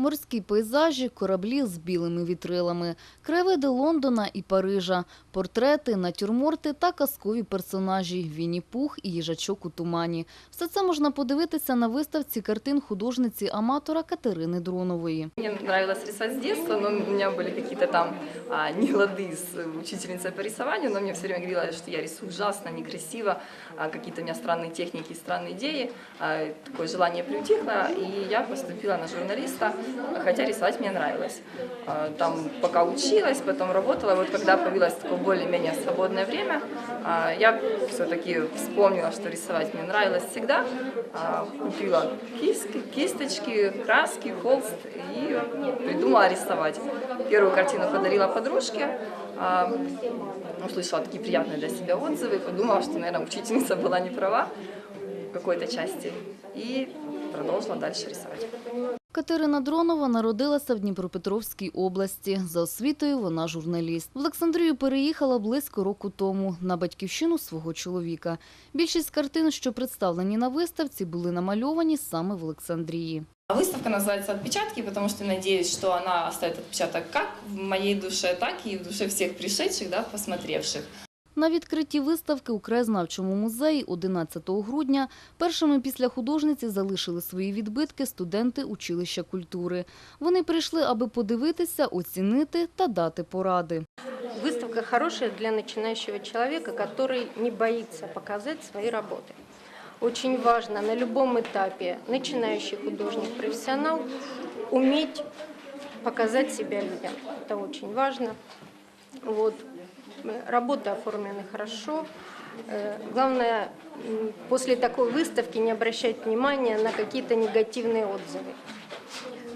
Морські пейзажі, кораблі з білими вітрилами, краєвиди Лондона і Парижа, портрети, натюрморти та казкові персонажі Вінні-Пух і їжачок у тумані. Все це можна подивитися на виставці картин художниці-аматора Катерини Дронової. Мне нравилось рисовать с детства, но у меня были какие-то там а, нелады с э, учительницей по рисованию, но мне все время говорила, что я рисую ужасно, некрасиво, а, какие-то у меня странные техники, странные идеи. А, такое желание приутихло, и я поступила на журналиста, Хотя рисовать мне нравилось. А, Там пока училась, потом работала, вот когда появилось такое более-менее свободное время, а, я все-таки вспомнила, что рисовать мне нравилось всегда, А, купила киски, кисточки, краски, холст и придумала рисовать. Первую картину подарила подружке, услышала такие приятные для себя отзывы, подумала, что, наверное, учительница была не права в какой-то части и продолжила дальше рисовать. Катерина Дронова народилася в Дніпропетровській області. За освітою вона журналіст. В Олександрію переїхала близько року тому на батьківщину свого чоловіка. Більшість картин, що представлені на виставці, були намальовані саме в Олександрії. А Выставка называется «Отпечатки», потому что надеюсь, что она оставит отпечаток как в моей душе, так и в душе всех пришедших, да, посмотревших. На відкритті виставки у краєзнавчому музеї 11 грудня першими після художниці залишили свої відбитки студенти училища культури. Вони прийшли, аби подивитися, оцінити та дати поради. Выставка хорошая для начинающего человека, который не боится показать свои работы. Очень важно на любом этапе начинающий художник, профессионал уметь показать себя людям. Это очень важно. Вот. Э, Работы оформлены хорошо. Э, Главное, м, после такой выставки не обращать внимания на какие-то негативные отзывы.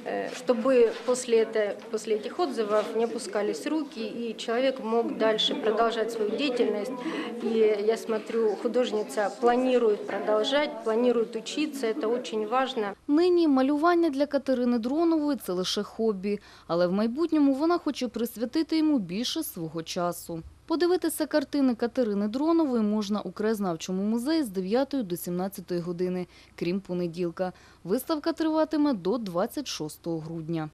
Э, Чтобы после, это, после этих отзывов не опускались руки, и человек мог дальше продолжать свою деятельность. И я смотрю, художница планирует продолжать, планирует учиться, это очень важно. Нині малювання для Катерини Дронової – це лише хобі, але в майбутньому вона хоче присвятити йому більше свого часу. Подивитися картини Катерини Дронової можна у краєзнавчому музеї з 9 до 17 години, крім понеділка. Виставка триватиме до 26 грудня.